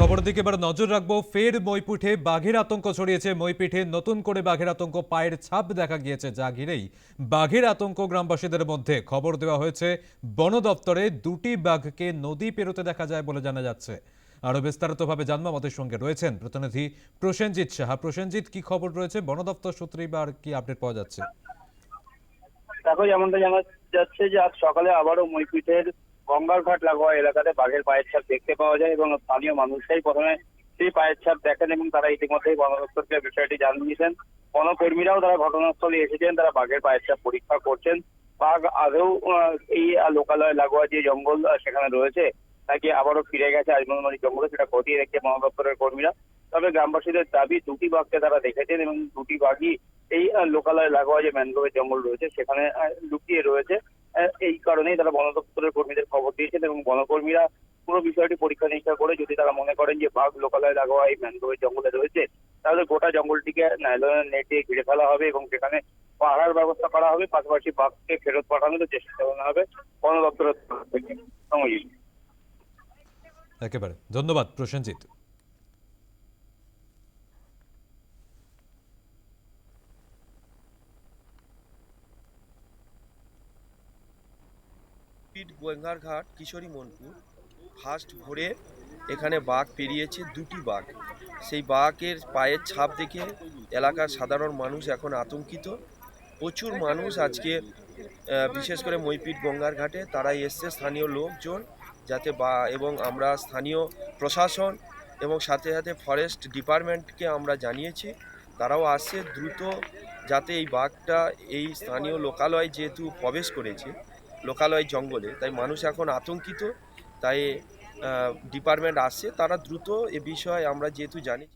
খবর দিকে এবার নজর রাখব। ফের মইপিঠে বাঘের আতঙ্ক ছড়িয়েছে। মইপিঠে নতুন করে বাঘের আতঙ্ক পায়ের ছাপ দেখা গিয়েছে যা ঘিরেই বাঘের আতঙ্ক গ্রামবাসীদের মধ্যে। খবর দেওয়া হয়েছে, বন দপ্তরে দুটি বাঘকে নদী পেরোতে দেখা যায় বলে জানা যাচ্ছে। আরও বিস্তারিতভাবে জানব আমাদের সঙ্গে রয়েছেন প্রতিনিধি প্রসেনজিৎ সাহা। প্রসেনজিৎ, কি খবর রয়েছে? বন দপ্তর সূত্রেই বা আর কি আপডেট পাওয়া যাচ্ছে? দেখো, যেমনটা জানা যাচ্ছে যে আজ সকালে আবারও মইপিঠের গঙ্গার ঘাট লাগোয়া এলাকাতে বাঘের পায়ের ছাপ দেখতে পাওয়া যায় এবং স্থানীয় মানুষরাই প্রথমে সেই পায়ের ছাপ দেখেন এবং তারা ইতিমধ্যেই বন দপ্তরকে বিষয়টি জানিয়েছেন বনকর্মীরাও তারা ঘটনাস্থলে এসেছেন তারা বাঘের পায়ের ছাপ পরীক্ষা করছেন। বাঘ আহ, এই লোকালয় লাগোয়া যে জঙ্গল সেখানে রয়েছে নাকি আবারও ফিরে গেছে আজমলমারি জঙ্গলে সেটা খতিয়ে রেখে বন দপ্তরের কর্মীরা। তবে গ্রামবাসীদের দাবি দুটি বাঘকে তারা দেখেছেন এবং দুটি বাঘই এই লোকালয় লাগোয়া যে ম্যানগ্রোভের জঙ্গল রয়েছে সেখানে লুকিয়ে রয়েছে। এই কারণেই তারা বন দপ্তরের কর্মীদের খবর দিয়েছেন এবং বনকর্মীরা পুরো বিষয়টি পরীক্ষা নিরীক্ষা করে যদি তারা মনে করেন যে বাঘ লোকালয় লাগোয়া এই ম্যানগ্রোভের জঙ্গলে রয়েছে, তাহলে গোটা জঙ্গলটিকে নাইলনের নেট দিয়ে ঘিরে ফেলা হবে এবং সেখানে পাহারার ব্যবস্থা করা হবে, পাশাপাশি বাঘকে ফেরত পাঠানোর চেষ্টা চালানো হবে বন দপ্তরের একেবারে। ধন্যবাদ প্রসেনজিৎ। পিট গোয়েঙ্গার ঘাট, কিশোরী মনপুর। ফার্স্ট ভোরে এখানে বাঘ পেরিয়েছে দুটি বাঘ। সেই বাঘের পায়ের ছাপ দেখে এলাকার সাধারণ মানুষ এখন আতঙ্কিত। প্রচুর মানুষ আজকে বিশেষ করে মইপিট গঙ্গার ঘাটে, তারা এসছে স্থানীয় লোকজন যাতে বা, এবং আমরা স্থানীয় প্রশাসন এবং সাথে সাথে ফরেস্ট ডিপার্টমেন্টকে আমরা জানিয়েছি। তারাও আসছে দ্রুত যাতে এই বাঘটা এই স্থানীয় লোকালয় যেহেতু প্রবেশ করেছে লোকালয় জঙ্গলে। তাই মানুষ এখন আতঙ্কিত, তাই ডিপার্টমেন্ট আসছে, তারা দ্রুত এ বিষয়ে আমরা যেহেতু জানি